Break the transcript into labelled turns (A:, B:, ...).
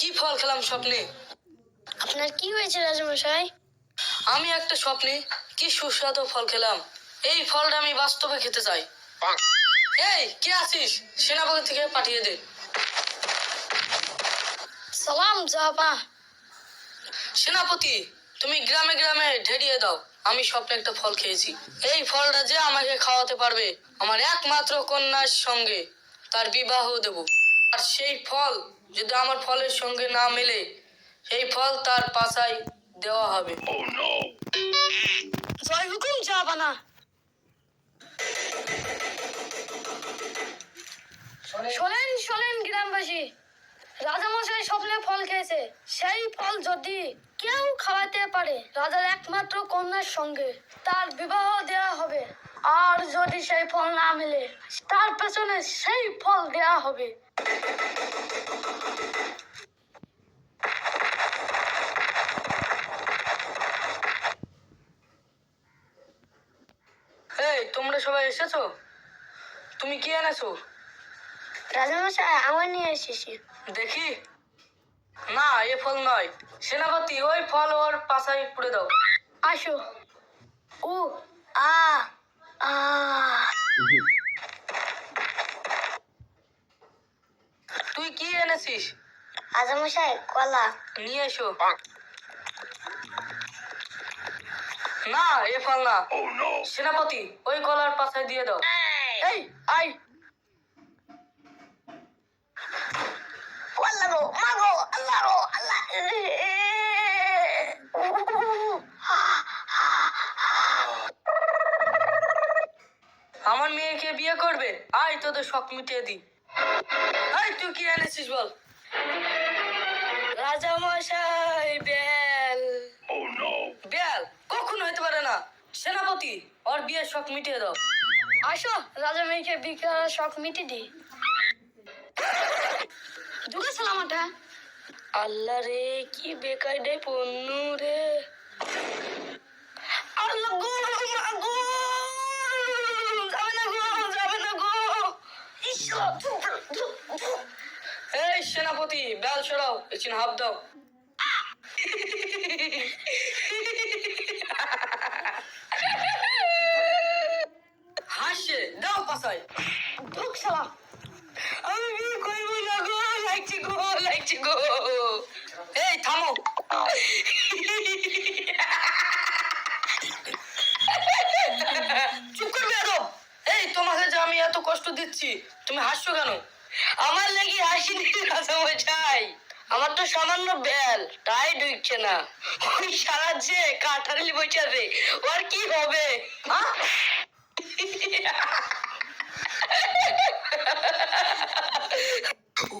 A: কি ফল খেলাম স্বপ্নে?
B: আপনার কি হয়েছে রাজমশাই?
A: আমি একটা স্বপ্নে কি সুস্বাদু ফল খেলাম। এই ফলটা আমি বাস্তবে খেতে চাই। এই কে আছিস? সেনাপতি থেকে পাঠিয়ে দে।
B: সালাম জাহাপা।
A: সেনাপতি তুমি গ্রামে গ্রামে ঢেরিয়ে দাও। আমি স্বপ্নে একটা ফল খেয়েছি। এই ফলটা যে আমাকে খাওয়াতে পারবে আমার একমাত্র কন্যার সঙ্গে তার বিবাহ দেব। আর সেই ফল যদি আমার ফলের সঙ্গে না মেলে সেই ফল তার পাশায় দেওয়া হবে।
B: জয় হুকুম রাজামশাই ফল খেয়েছে। সেই ফল যদি কেউ খাওয়াতে পারে রাজার একমাত্র কন্যার সঙ্গে তার বিবাহ দেওয়া হবে। আর যদি সেই ফল না মেলে তার পেছনে সেই ফল দেওয়া হবে।
A: এই তোমরা সবাই এসেছ? তুমি কি এনেছো?
B: রাজামশাই আমার নিয়ে এসেছি।
A: দেখি। ফল নয়। সেনাপতি ওই ফল ওর পাশায় পুড়ে দাও।
B: আসো। ও আ আ।
A: তুই কি এনেছিস?
B: রাজামশাই কলা।
A: নিয়ে এসো। না এ ফল না। সেনাপতি ওই কলার পাশায় দিয়ে দাও।
B: এই আই আল্লাহ গো মা আল্লাহ
A: আমার মেয়েকে বিয়ে করবে? আয় তোদের শখ মিটিয়ে দি এই, তুই কি এনেছিস বল? রাজামশাই, বেল। বেল? কখন হইতে পারে না। সেনাপতি, ওর বিয়ের শখ মিটিয়ে দাও।
B: আসো, রাজা মেয়েকে বিকার শখ মিটিয়ে দি দুটো সালামাটা
A: আল্লাহ রে কি বেকার পন্নু রে। আল্লাহ গো গো যাবে না গো যাবে না গো। এই সেনাপতি বেল সরাও এচিন হাফ দাও। হাসে দাও পাশায়
B: ঢুক সালাম।
A: কষ্ট দিচ্ছি, তুমি হাসছো কেন? আমার লাগি হাসি দিয়ে চাই আমার তো সামান্য বেল, তাই ঢুকছে না। ওই সারা যে কাঠারি বইছে রে ওর কি হবে?